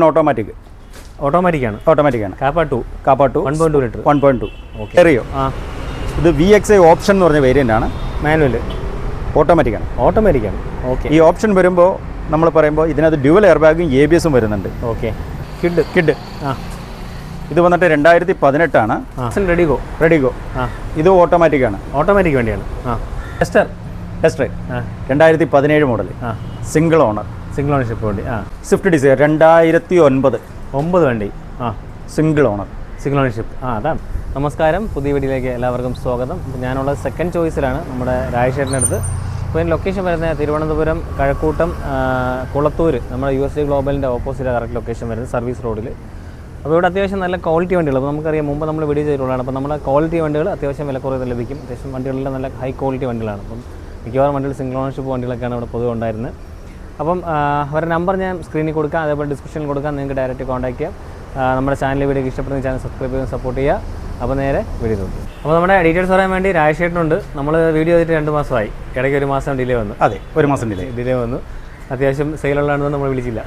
Automatic automatic ആണ്. Automatic ആണ്. Kappa two kappa two one point two litre one point two എറിയോ ആ. ഇത് V X I option എന്ന് പറഞ്ഞ വേരിയന്റ് ആണ്. മാനുവൽ ഓട്ടോമാറ്റിക് ആണ്. ഓട്ടോമാറ്റിക് ആണ്. ഓക്കെ ഈ ഓപ്ഷൻ വരുമ്പോൾ നമ്മൾ പറയുമ്പോൾ ഇതിനകത്ത് ഡ്യുവൽ എയർ ബാഗും എ ബി എസും വരുന്നുണ്ട്. ഓക്കെ കിഡ് കിഡ് ആ. ഇത് വന്നിട്ട് രണ്ടായിരത്തി പതിനെട്ടാണ് redi go redi go redi go ആ. ഇത് ഓട്ടോമാറ്റിക് ആണ്. ഓട്ടോമാറ്റിക് വേണ്ടിയാണ്. ആ. ടെസ്റ്റർ ടെസ്റ്റർ രണ്ടായിരത്തി പതിനേഴ് മോഡൽ ആ. സിംഗിൾ ഓണർ സിംഗിൾ ഓണർഷിപ്പ് വണ്ടി ആ. സ്വിഫ്റ്റ് ഡിസയർ രണ്ടായിരത്തി ഒൻപത് ഒമ്പത് വണ്ടി. ആ. സിംഗിൾ ഓണർ സിംഗിൾ ഓണർഷിപ്പ് ആ അതാണ്. നമസ്കാരം. പുതിയ വീഡിയോയിലേക്ക് എല്ലാവർക്കും സ്വാഗതം. ഞാനുള്ള സെക്കൻഡ് ചോയ്സിലാണ് നമ്മുടെ രാജശേഖരന്റെ അടുത്ത്. അപ്പോൾ ഇതിന് ലൊക്കേഷൻ വരുന്നത് തിരുവനന്തപുരം കഴക്കൂട്ടം കുളത്തൂർ നമ്മുടെ യു എസ് ഡി ഗ്ലോബലിന്റെ ഓപ്പോസിറ്റ് കറക്റ്റ് ലൊക്കേഷൻ വരുന്നത് സർവീസ് റോഡിൽ അപ്പോൾ ഇവിടെ അത്യാവശ്യം നല്ല ക്വാളിറ്റി വണ്ടികൾ. അപ്പോൾ നമുക്കറിയാം മുമ്പ് നമ്മൾ വീഡിയോ ചെയ്തിട്ടുള്ളതാണ്. അപ്പോൾ നമ്മുടെ ക്വാളിറ്റി വണ്ടികൾ അത്യാവശ്യം വില കുറവ് ലഭിക്കും. അത്യാവശ്യം വണ്ടികളെല്ലാം നല്ല ഹൈ ക്വാളിറ്റി വണ്ടികളാണ്. അപ്പം മിക്കവാറും വണ്ടികൾ സിംഗിൾ ഓണർഷിപ്പ് വണ്ടികളൊക്കെയാണ് ഇവിടെ പൊതുവെ ഉണ്ടായിരുന്നത്. അപ്പം അവരുടെ നമ്പർ ഞാൻ സ്ക്രീനിൽ കൊടുക്കാം അതേപോലെ ഡിസ്ക്രിപ്ഷനിൽ കൊടുക്കാം നിങ്ങൾക്ക് ഡയറക്റ്റ് കോൺടാക്ട് ചെയ്യാം. നമ്മുടെ ചാനൽ വീഡിയോ ഇഷ്ടപ്പെടുന്ന ചാനൽ സബ്സ്ക്രൈബ് ചെയ്ത് സപ്പോർട്ട് ചെയ്യുക. അപ്പോൾ നേരെ വീഡിയോ നോക്കും. അപ്പോൾ നമ്മുടെ ഡീറ്റെയിൽസ് പറയാൻ വേണ്ടി രാജേഷേട്ടനുണ്ട് നമ്മൾ വീഡിയോ ചെയ്തിട്ട് രണ്ട് മാസമായി. ഇടയ്ക്ക് ഒരു മാസം ഡിലേ വന്നു. അതെ ഒരു മാസം ഡിലേ. ഡിലേ വന്നു. അത്യാവശ്യം സെയിലുള്ളതാണെന്ന് നമ്മൾ വിളിച്ചില്ല.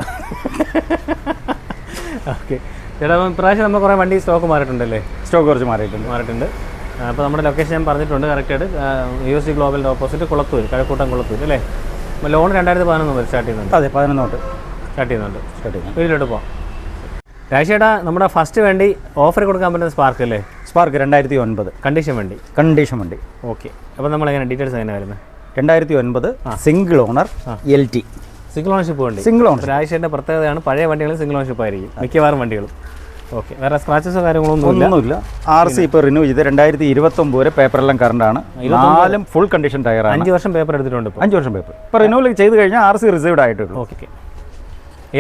ഓക്കെ. ചേട്ടാ അപ്പം ഇപ്രാവശ്യം നമ്മൾ കുറേ വണ്ടി സ്റ്റോക്ക് മാറിയിട്ടുണ്ടല്ലേ? സ്റ്റോക്ക് കുറച്ച് മാറിയിട്ടുണ്ട്. മാറിയിട്ടുണ്ട്. അപ്പോൾ നമ്മുടെ ലൊക്കേഷൻ ഞാൻ പറഞ്ഞിട്ടുണ്ട് കറക്റ്റായിട്ട്. യു എസ് സി ഗ്ലോബലിന്റെ ഓപ്പോസിറ്റ് കുളത്തൂർ കഴക്കൂട്ടം കുളത്തൂർ അല്ലേ? ലോൺ രണ്ടായിരത്തി പതിനൊന്ന് മുതൽ സ്റ്റാർട്ട് ചെയ്യുന്നുണ്ട്. അതെ പതിനൊന്ന് തൊട്ട്. സ്റ്റാർട്ട് ചെയ്യുന്നുണ്ട്. സ്റ്റാർട്ട് ചെയ്യുന്നു. വീട്ടിലോട്ട് പോകാം രാജേട്ടാ നമ്മുടെ ഫസ്റ്റ് വേണ്ടി ഓഫർ കൊടുക്കാൻ പറ്റുന്ന സ്പാർക്ക് അല്ലേ? സ്പാർക്ക് രണ്ടായിരത്തി ഒൻപത്. കണ്ടീഷൻ വണ്ടി. കണ്ടീഷൻ വണ്ടി. ഓക്കെ അപ്പോൾ നമ്മൾ എങ്ങനെ ഡീറ്റെയിൽസ് എങ്ങനെ വരുന്നത് രണ്ടായിരത്തി ഒൻപത് single owner L T single ownership വണ്ടി. സിംഗിൾ ഓണർ രാജേഷിന്റെ പ്രത്യേകതയാണ് പഴയ വണ്ടികൾ സിംഗിൾ ഓണർഷിപ്പ് ആയിരിക്കും. മിക്കവാറും വണ്ടികളും. ഓക്കെ. വേറെ സ്ക്രാച്ചസോ കാര്യങ്ങളൊന്നും ഇല്ല ഒന്നുമില്ല. ആർ സി ഇപ്പോൾ റിന്യൂ ചെയ്ത് രണ്ടായിരത്തി ഇരുപത്തൊമ്പത് വരെ പേപ്പറെല്ലാം കറണ്ടാണ് നാലും ഫുൾ കണ്ടീഷൻ ടയറാണ് അഞ്ച് വർഷം പേപ്പർ എടുത്തിട്ടുണ്ട് അഞ്ച് വർഷം പേപ്പർ ഇപ്പോൾ റിന്യൂവൽ ചെയ്ത് കഴിഞ്ഞാൽ ആർ സി റിസീവ്ഡ് ആയിട്ടുള്ളൂ. ഓക്കെ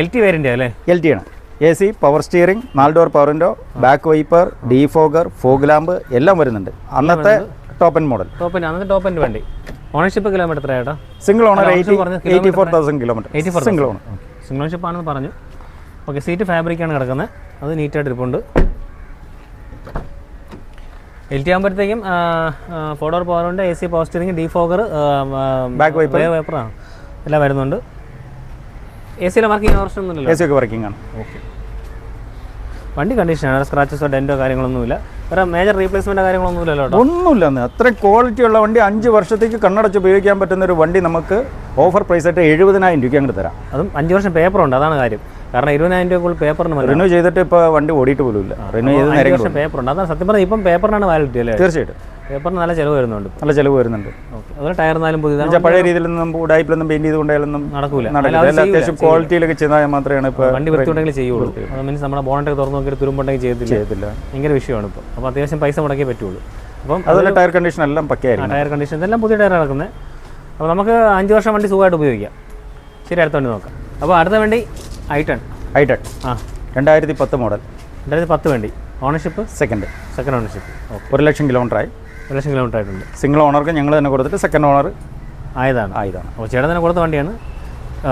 എൽ ടി വേരിന്റെ അല്ലേ? എൽ ടി ആണ്. എ സി പവർ സ്റ്റിയറിംഗ് നാല് door power window back wiper defogger fog lamp എല്ലാം വരുന്നുണ്ട്. അന്നത്തെ ടോപ്പ് ആൻഡ് മോഡൽ ടോപ്പ് അന്നത്തെ ടോപ്പ് ആൻഡ് വണ്ടി. Ownership kilometre single owner eighty four thousand kilometre single owner single ownership ആണെന്ന് പറഞ്ഞു. Okay seat ഫാബ്രിക്കാണ് കിടക്കുന്നത്. അത് നീറ്റായിട്ട് ഇരിപ്പുണ്ട്. എൽ ടി ആകുമ്പോഴത്തേക്കും four door A C power steering defogger back wiper വൈപ്പറാണ് എല്ലാം വരുന്നുണ്ട്. എ സിയിലെ വർക്കിംഗ് പ്രശ്നമൊന്നുമില്ല എ സി ഒക്കെ വർക്കിംഗ് ആണ്. ഓക്കെ വണ്ടി കണ്ടീഷനാണ് സ്ക്രാച്ചസോ ഡെന്റോ കാര്യങ്ങളൊന്നുമില്ല. വേറെ മേജർ റീപ്ലേസ്മെന്റ് കാര്യങ്ങളൊന്നുമില്ലല്ലോ ഒന്നുമില്ല അത്ര ക്വാളിറ്റി ഉള്ള വണ്ടി അഞ്ച് വർഷത്തേക്ക് കണ്ണടച്ച് ഉപയോഗിക്കാൻ പറ്റുന്ന ഒരു വണ്ടി നമുക്ക് ഓഫർ പ്രൈസ് ആയിട്ട് എഴുപതിനായിരം രൂപയ്ക്ക് അങ്ങോട്ട് തരാം. അതും അഞ്ച് വർഷം പേപ്പറുണ്ട് അതാണ് കാര്യം. കാരണം ഇരുപതിനായിരം രൂപ കൂടുതൽ പേപ്പറിന് റിന്യൂ ചെയ്തിട്ട് ഇപ്പോൾ വണ്ടി ഓടിയിട്ട് പോലും ഇല്ല റിന്യൂ ചെയ്ത് പേപ്പർ ഉണ്ട്. അതാണ് സത്യം പറഞ്ഞാൽ ഇപ്പം പേപ്പറിനാണ് വാലിഡിറ്റി അല്ലേ? തീർച്ചയായിട്ടും. പേപ്പറിന് നല്ല ചിലവ് വരുന്നുണ്ട് നല്ല ചിലവ് വരുന്നുണ്ട്. ഓക്കെ അതുപോലെ ടയർ എന്നാലും പുതിയതാണ്. പഴയ രീതിയിലൊന്നും ഉടായ്പിലൊന്നും പെയിന്റ് ചെയ്ത് കൊണ്ടായാലൊന്നും നടക്കൂല. അത്യാവശ്യം ക്വാളിറ്റിയിലൊക്കെ ചെയ്താൽ മാത്രമാണ് ഇപ്പോൾ വണ്ടി വൃത്തിയുണ്ടെങ്കിൽ ചെയ്യുള്ളൂ. അത് മീൻസ് നമ്മുടെ ബോണറ്റൊക്കെ തുറന്നു നോക്കിയിട്ട് തുരുമ്പുണ്ടെങ്കിൽ ചെയ്തില്ല ചെയ്തില്ല ഭയങ്കര വിഷയമാണ് ഇപ്പോൾ അപ്പോൾ അത്യാവശ്യം പൈസ മുടക്കിയേ പറ്റുള്ളൂ. അപ്പം അതുപോലെ ടയർ കണ്ടീഷൻ എല്ലാം പക്കയായിരിക്കും. ടയർ കണ്ടീഷൻ എല്ലാം പുതിയ ടയർ നടക്കുന്നത് അപ്പോൾ നമുക്ക് അഞ്ച് വർഷം വണ്ടി സുഖമായിട്ട് ഉപയോഗിക്കാം. ശരി അടുത്ത വണ്ടി നോക്കാം. അപ്പോൾ അടുത്ത വണ്ടി ഐ ടെൺ ആ. രണ്ടായിരത്തി പത്ത് മോഡൽ രണ്ടായിരത്തി പത്ത് വണ്ടി ഓണർഷിപ്പ് സെക്കൻഡ് സെക്കൻഡ് ഓണർഷിപ്പ് ഒരു ലക്ഷം കിലോമീറ്ററായി ഒരു ലക്ഷം കിലോമീറ്റർ ആയിട്ടുണ്ട്. സിംഗിൾ ഓണർക്ക് ഞങ്ങൾ തന്നെ കൊടുത്തിട്ട് സെക്കൻഡ് ഓണർ ആയതാണ്. ആയതാണ്. അപ്പോൾ ചേട്ടൻ തന്നെ കൊടുത്ത വണ്ടിയാണ്.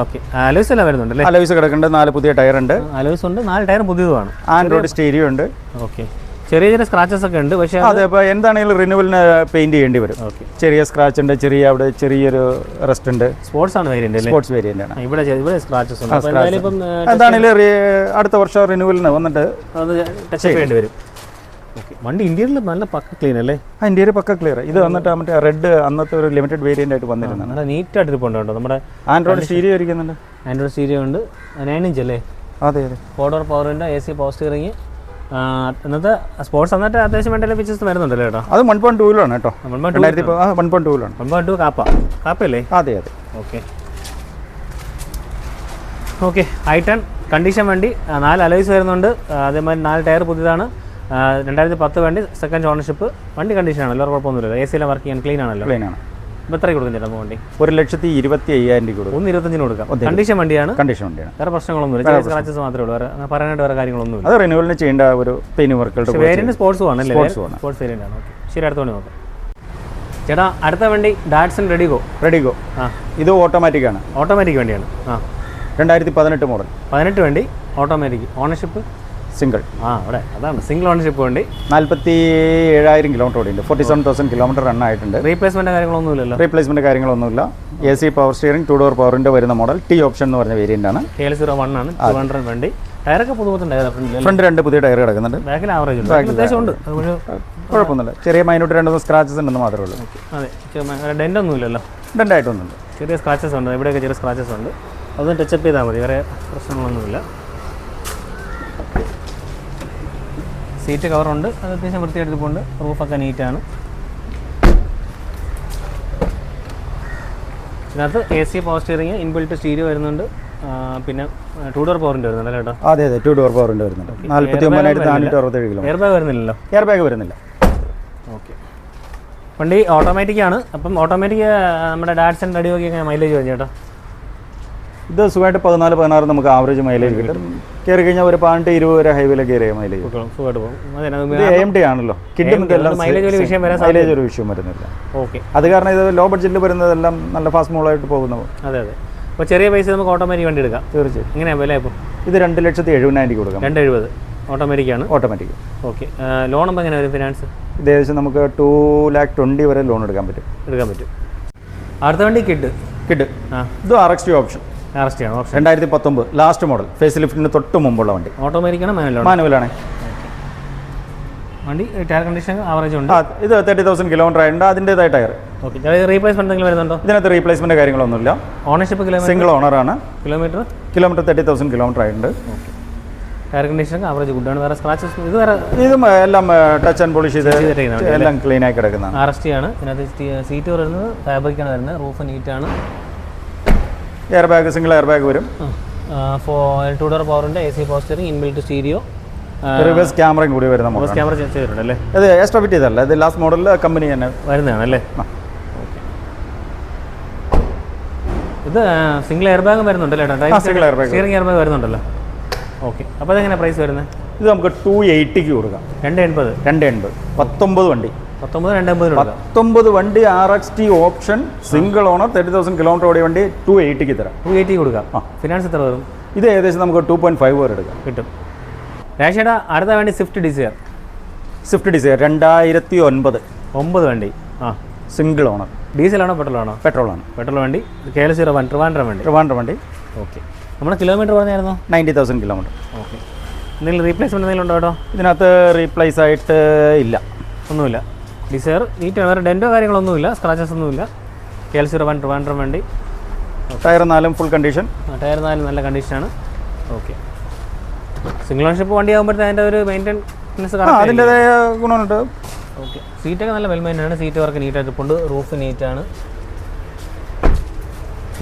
ഓക്കെ അലോയ്സ് എല്ലാം വരുന്നുണ്ട് അല്ലേ? അലോയ്സ് കിടക്കുന്നുണ്ട് നാല് പുതിയ ടയർ ഉണ്ട്. അലോയ്സ് ഉണ്ട് നാല് ടയർ പുതിയതുമാണ്. ആൻഡ്രോയിഡ് സ്റ്റീരിയോ ഉണ്ട്. ഓക്കെ ചെറിയ ചെറിയ സ്ക്രാച്ചസ് ഒക്കെ ഉണ്ട് പക്ഷേ അതെ ഇപ്പോൾ എന്താണെങ്കിലും റിന്യൂവലിന് പെയിന്റ് ചെയ്യേണ്ടി വരും. ചെറിയ സ്ക്രാച്ച് ഉണ്ട് ചെറിയ അവിടെ ചെറിയൊരു റെസ്റ്റ് ഉണ്ട്. സ്പോർട്സ് ആണ് വേരിയന്റ് സ്പോർട്സ് വേരിയന്റ് ആണ്. ഇവിടെ ഇവിടെ സ്ക്രാച്ചസ് ഉണ്ട്. എന്താണെങ്കിലും അടുത്ത വർഷം റിന്യൂവലിന് വന്നിട്ട് ടച്ച് ചെയ്യേണ്ടി വരും. ഓക്കെ വണ്ടി ഇന്ത്യയിൽ നല്ല പക്ക ക്ലീൻ അല്ലേ? ആ ഇന്ത്യയിൽ പക്ക ക്ലിയർ ഇത് വന്നിട്ട് മറ്റേ റെഡ് അന്നത്തെ ഒരു ലിമിറ്റഡ് വേരിയന്റ് ആയിട്ട് വന്നിരുന്നു നല്ല നീറ്റായിട്ട് ഇരിപ്പുണ്ട് ഉണ്ടോ നമ്മുടെ ആൻഡ്രോയിഡ് സ്റ്റീരിയോ ഇരിക്കുന്നുണ്ട് ആൻഡ്രോയിഡ് സ്റ്റീരിയോ ഉണ്ട്. നയൻ ഇഞ്ച് അല്ലേ? അതെ അതെ. ഫോർ ഡോർ പവറിന്റെ എ സി പവർ സ്റ്റിയറിങ് ഇന്നത്തെ സ്പോർട്സ് എന്നിട്ട് അത്യാവശ്യം വേണ്ട ഫീച്ചേഴ്സ് വരുന്നുണ്ടല്ലേ കേട്ടോ അത് വൺ പോയിന്റ് ടൂലാണ് കേട്ടോ. വൺ പോയിന്റ് രണ്ടായിരത്തി വൺ പോയിന്റ് ടു കാപ്പ. കാപ്പയല്ലേ? അതെ അതെ. ഓക്കെ. ഓക്കെ ഐട്ടൺ കണ്ടീഷൻ വണ്ടി നാല് അലോയ്സ് വരുന്നുണ്ട്. അതേമാതിരി നാല് ടയർ പുതിയതാണ്. രണ്ടായിരത്തി പത്ത് വണ്ടി സെക്കൻഡ് ഓണർഷിപ്പ് വണ്ടി കണ്ടീഷനാണ് ആണല്ലോ കുഴപ്പമൊന്നുമില്ല എ സിയിലെ വർക്ക് ചെയ്യാൻ ക്ലീൻ ആണല്ലോ. ക്ലീൻ ആണ്. അപ്പോൾ എത്ര കൊടുക്കും ചേട്ടാ വണ്ടി? ഒരു ലക്ഷത്തി ഇരുപത്തി അയ്യായിരം രൂപ കൊടുക്കും. ഒന്ന് ഇരുപത്തഞ്ചിന് കൊടുക്കാം. കണ്ടീഷൻ വണ്ടിയാണ്. കണ്ടീഷൻ വണ്ടിയാണ്. വേറെ പ്രശ്നങ്ങളൊന്നുമില്ല ചെറിയ സ്ക്രാച്ചസ് മാത്രമേ ഉള്ളൂ. വേറെ പറയാനായിട്ട് വേറെ കാര്യങ്ങളൊന്നുമില്ല. അത് റിന്യൂവലിന് ചെയ്യേണ്ട ഒരു പെയിൻ വർക്കുകളുടെ കൂടെ വേരിയന്റ് സ്പോർട്സ് ആണ് അല്ലേ. സ്പോർട്സ് വേരിയന്റ് ആണ്. ഓക്കെ ശരി അടുത്ത വണ്ടി നോക്കാം. ചേട്ടാ അടുത്ത വണ്ടി ഡാറ്റ്സൺ റെഡിഗോ റെഡിഗോ ആ. ഇത് ഓട്ടോമാറ്റിക് ആണ്. ഓട്ടോമാറ്റിക് വണ്ടിയാണ്. ആ. രണ്ടായിരത്തി പതിനെട്ട് മോഡൽ പതിനെട്ട് വണ്ടി ഓട്ടോമാറ്റിക് ഓണർഷിപ്പ് സിംഗിൾ. ആ അവിടെ. അതാണ്. സിംഗിൾ ഓണർഷിപ്പ് വേണ്ടി. നാൽപ്പത്തി ഏഴായിരം kilometre ഓടിയുണ്ട് forty seven thousand kilometre run ആയിട്ടുണ്ട്. റീപ്ലേസ്മെന്റ് കാര്യങ്ങളൊന്നുമില്ലല്ലോ? റീപ്ലേസ്മെന്റ് കാര്യങ്ങളൊന്നുമില്ല. A C power steering two door പവറിന്റെ വരുന്ന മോഡൽ ടി ഓപ്ഷൻ എന്ന് പറഞ്ഞ വേരിയന്റ് ആണ്. കെ സീറോ വൺ ആണ് ടു ഹൺഡ്രഡ് വണ്ടി ടയറൊക്കെ പുതുപുത്തൻ ഫ്രണ്ട് രണ്ട് പുതിയ ടയർ കിടക്കുന്നുണ്ട്. ബാക്കിൽ ആവറേജ് ഉണ്ട്. ഉണ്ട്. കുഴപ്പമൊന്നുമില്ല. ചെറിയ മൈനോട്ട് രണ്ട് മൂന്ന് സ്ക്രാച്ചസ് ഉണ്ടെന്ന് മാത്രമേ ഉള്ളൂ. അതെ. ഡെന്റ് ഒന്നും ഇല്ലല്ലോ? രണ്ടായിട്ടൊന്നുണ്ട് ചെറിയ സ്ക്രാച്ചസ് ഉണ്ട്. ഇവിടെയൊക്കെ ചെറിയ സ്ക്രാച്ചസ് ഉണ്ട്. അതൊന്ന് ടച്ചപ്പ് ചെയ്താൽ മതി. വേറെ പ്രശ്നങ്ങളൊന്നുമില്ല. സീറ്റ് കവറുണ്ട്. അത് അത്യാവശ്യം വൃത്തിയായിട്ടുണ്ട് റൂഫൊക്കെ നീറ്റാണ്. ഇതിനകത്ത് A C power steering inbuilt stereo വരുന്നുണ്ട്. പിന്നെ ടു ഡോർ പവറിന്റെ വരുന്നുണ്ട് കേട്ടോ അതെ അതെ ടു ഡോർ പവറിന്റെ വരുന്നുണ്ട്. നാല്പത്തി ഒമ്പതിനായിരത്തി നാനൂറ്റി അറുപത്തേഴ് കിലോ. എയർ ബാഗ് വരുന്നില്ലല്ലോ? എയർ ബാഗ് വരുന്നില്ല. ഓക്കെ. വണ്ടി ഓട്ടോമാറ്റിക് ആണ്. അപ്പം ഓട്ടോമാറ്റിക് നമ്മുടെ ഡാഡ്സൺ റെഡിയൊക്കെ മൈലേജ് വരും ചേട്ടാ? ഇത് സുഖമായിട്ട് പതിനാല് പതിനാറ് നമുക്ക് ആവറേജ് മൈലേജ് കിട്ടും. കയറി കഴിഞ്ഞാൽ ഒരു പതിനെട്ട് ഇരുപത് വരെ ഹൈവേയിൽ കയറിയ മൈലേജ് എ ടി ആണല്ലോ. വരാൻ മൈലേജ് ഒരു വിഷയം വരുന്നില്ല. ഓക്കെ അത് കാരണം ഇത് ലോ ബഡ്ജറ്റിൽ വരുന്നതെല്ലാം നല്ല ഫാസ്റ്റ് മോളായിട്ട് പോകുന്നു അതെ അതെ. അപ്പോൾ ചെറിയ പൈസ നമുക്ക് ഓട്ടോമാറ്റിക് വണ്ടി എടുക്കാം. തീർച്ചയായും. എങ്ങനെയാണ് വില ഇപ്പോൾ ഇത് രണ്ട് ലക്ഷത്തി എഴുപതിനായിരം കൊടുക്കാം. രണ്ട് എഴുപത് ഓട്ടോമാറ്റിക് ആണ് ഓട്ടോമാറ്റിക് ഓക്കെ ലോൺ അപ്പോൾ എങ്ങനെ വരും ഫിനാൻസ് ഇത് ഏകദേശം നമുക്ക് ടു ലാക്ക് ട്വന്റി വരെ ലോൺ എടുക്കാൻ പറ്റും. എടുക്കാൻ പറ്റും. അടുത്ത വണ്ടി കിഡ്. കിട്ടും ആ. ഇത് ആർ എക്സ് ടി ഓപ്ഷൻ അറസ്റ്റ് ചെയ്യണം ഓപ്ഷൻ. രണ്ടായിരത്തി പത്തൊമ്പത് ലാസ്റ്റ് മോഡൽ ഫേസ് ലിഫ്റ്റിന് തൊട്ട് മുമ്പുള്ള വണ്ടി. ഓട്ടോമാറ്റിക്കാണ് മാനുവൽ മാനുവലാണ് വണ്ടി ടയർ കണ്ടീഷൻ ആവറേജ് ഉണ്ട്. ഇത് തേർട്ടി തൗസൻഡ് കിലോമീറ്റർ ആയിട്ടുണ്ട്. അതിന്റെതായ ടയർ ഓക്കെ റീപ്ലേസ്മെന്റ് എന്തെങ്കിലും വരുന്നുണ്ടോ? ഇതിനകത്ത് റീപ്ലേസ്മെന്റ് കാര്യങ്ങളൊന്നുമില്ല. ഓണർഷിപ്പ് കിലോമീറ്റർ സിംഗിൾ ഓണറാണ് kilometre kilometre thirty thousand kilometre ആയിട്ടുണ്ട്. ടയർ കണ്ടീഷൻ ആവറേജ് ഗുഡാണ് വേറെ സ്ക്രാച്ചസ് ഇത് വേറെ ഇതും എല്ലാം ടച്ച് ആൻഡ് പോളിഷ് ചെയ്ത് എല്ലാം ക്ലീൻ ആയി കിടക്കുന്നതാണ്. ആർ എസ് ടി ആണ് ഇതിനകത്ത് സീറ്റ് വരുന്നത് ഫാബ്രിക്കാണ് വരുന്നത് റൂഫ് നീറ്റ് ആണ്. Air bag single air bag വരും ഫോർ ടു ഡോർ പവറിന്റെ A C power steering inbuilt stereo reverse ക്യാമറയും കൂടി വരും മോഡൽ ക്യാമറ ചെയ്തിട്ടുണ്ട് അല്ലേ ഇത് എക്സ്ട്രാ ഫിറ്റ് ചെയ്തല്ല ഇത് ലാസ്റ്റ് മോഡലിൽ കമ്പനി തന്നെ. വരുന്നതാണ് അല്ലേ ഇത് സിംഗിൾ എയർ ബാഗ് വരുന്നുണ്ടല്ലോ single air bag steering air bag വരുന്നുണ്ടല്ലോ. ഓക്കെ. അപ്പോൾ അതെങ്ങനെ പ്രൈസ് വരുന്നത് ഇത് നമുക്ക് ടു എയ്റ്റിക്ക് കൊടുക്കാം. രണ്ട് എൺപത് രണ്ട് എൺപത് പത്തൊമ്പത് വണ്ടി. പത്തൊമ്പത് രണ്ട് എൺപത് പത്തൊമ്പത് വണ്ടി R X T option single owner thirty thousand kilometre ഓടിയ വണ്ടി ടു എയ്റ്റിക്ക് തരാം. ടു എയ്റ്റി കൊടുക്കാം. ആ. ഫിനാൻസ് എത്ര വരും? ഇത് ഏകദേശം നമുക്ക് ടു പോയിന്റ് ഫൈവ് വരെ എടുക്കാം. കിട്ടും. രാശേട്ടാ അടുത്ത വേണ്ടി സ്വിഫ്റ്റ് ഡിസയർ സ്വിഫ്റ്റ് ഡിസയർ രണ്ടായിരത്തി ഒൻപത് ഒമ്പത് വണ്ടി. ആ. സിംഗിൾ ഓണർ ഡീസലാണോ പെട്രോളാണോ? പെട്രോളാണ്. പെട്രോൾ വണ്ടി. K L zero one Trivandrum വണ്ടി. ട്രിവാൻഡ്രം വണ്ടി. ഓക്കെ നമ്മുടെ കിലോമീറ്റർ പറഞ്ഞായിരുന്നോ? നയന്റി തൗസൻഡ് കിലോമീറ്റർ ഓക്കെ എന്തെങ്കിലും റീപ്ലേസ്മെന്റ് എന്തെങ്കിലും ഉണ്ടോ കേട്ടോ ഇതിനകത്ത് റീപ്ലേസ് ആയിട്ട് ഇല്ല. ഒന്നുമില്ല. ഡിസയർ നീറ്റ് വേറെ ഡെന്റോ കാര്യങ്ങളൊന്നുമില്ല. സ്ക്രാച്ചസ് ഒന്നുമില്ല. K L zero one Trivandrum വണ്ടി. ടയർ നാലും ഫുൾ കണ്ടീഷൻ ടയർ നാലും നല്ല കണ്ടീഷനാണ് ഓക്കെ സിംഗിൾ ഓൺഷിപ്പ് വണ്ടി ആകുമ്പോഴത്തെ അതിന്റെ ഒരു മെയിന്റെനൻസ് അതിന്റെതായ ഗുണമുണ്ട്. ഓക്കെ സീറ്റൊക്കെ നല്ല വെൽ മെയിന്റെനാണ് സീറ്റ് വർക്ക് നീറ്റായിട്ട് ഇരിപ്പുണ്ട്. റൂഫ് നീറ്റാണ്